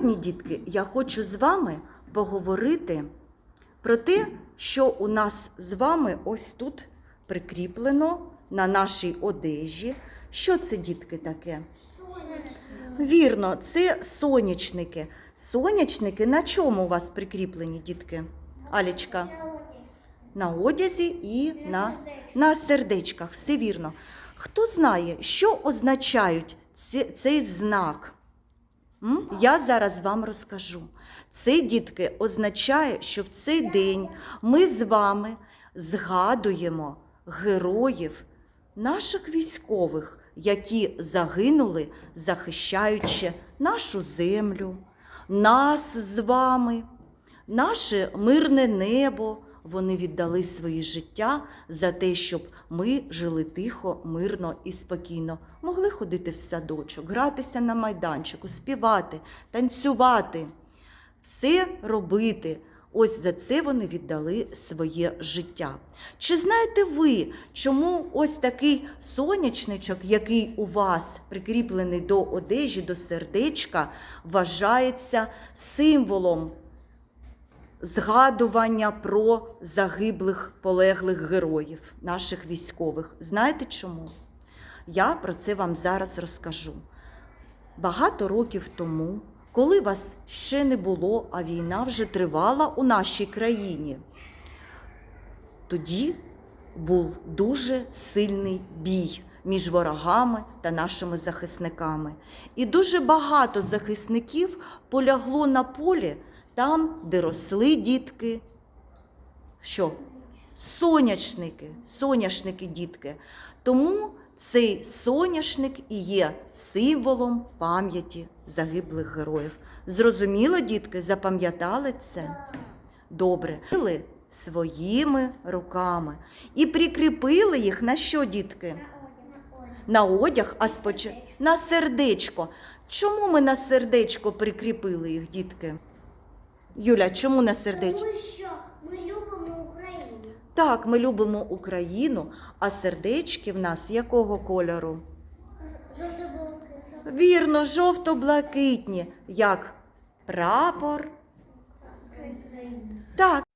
Сьогодні, дітки, я хочу з вами поговорити про те, що у нас з вами ось тут прикріплено на нашій одежі. Що це, дітки, таке? Вірно, це сонячники. Сонячники на чому у вас прикріплені, дітки? Алічка? На одязі і на, на сердечках. Все вірно. Хто знає, що означають цей знак? Я зараз вам розкажу. Це, дітки, означає, що в цей день ми з вами згадуємо героїв наших військових, які загинули, захищаючи нашу землю, нас з вами, наше мирне небо. Вони віддали свої життя за те, щоб ми жили тихо, мирно і спокійно, могли ходити в садочок, гратися на майданчику, співати, танцювати, все робити. Ось за це вони віддали своє життя. Чи знаєте ви, чому ось такий сонячничок, який у вас прикріплений до одежі, до сердечка, вважається символом згадування про загиблих полеглих героїв, наших військових. Знаєте чому? Я про це вам зараз розкажу. Багато років тому, коли вас ще не було, а війна вже тривала у нашій країні, тоді був дуже сильний бій між ворогами та нашими захисниками. І дуже багато захисників полягло на полі там, де росли дітки. Що? Соняшники, соняшники дітки. Тому цей соняшник і є символом пам'яті загиблих героїв. Зрозуміло, дітки, запам'ятали це? Добре. Робили Своїми руками. І прикріпили їх на що, дітки? На одяг, а спочатку на сердечко. Чому ми на сердечко прикріпили їх, дітки? Юля, чому не сердечко? Тому що ми любимо Україну. Так, ми любимо Україну, а сердечки в нас якого кольору? Жовто-блакитні. Вірно, жовто-блакитні, як прапор. Так.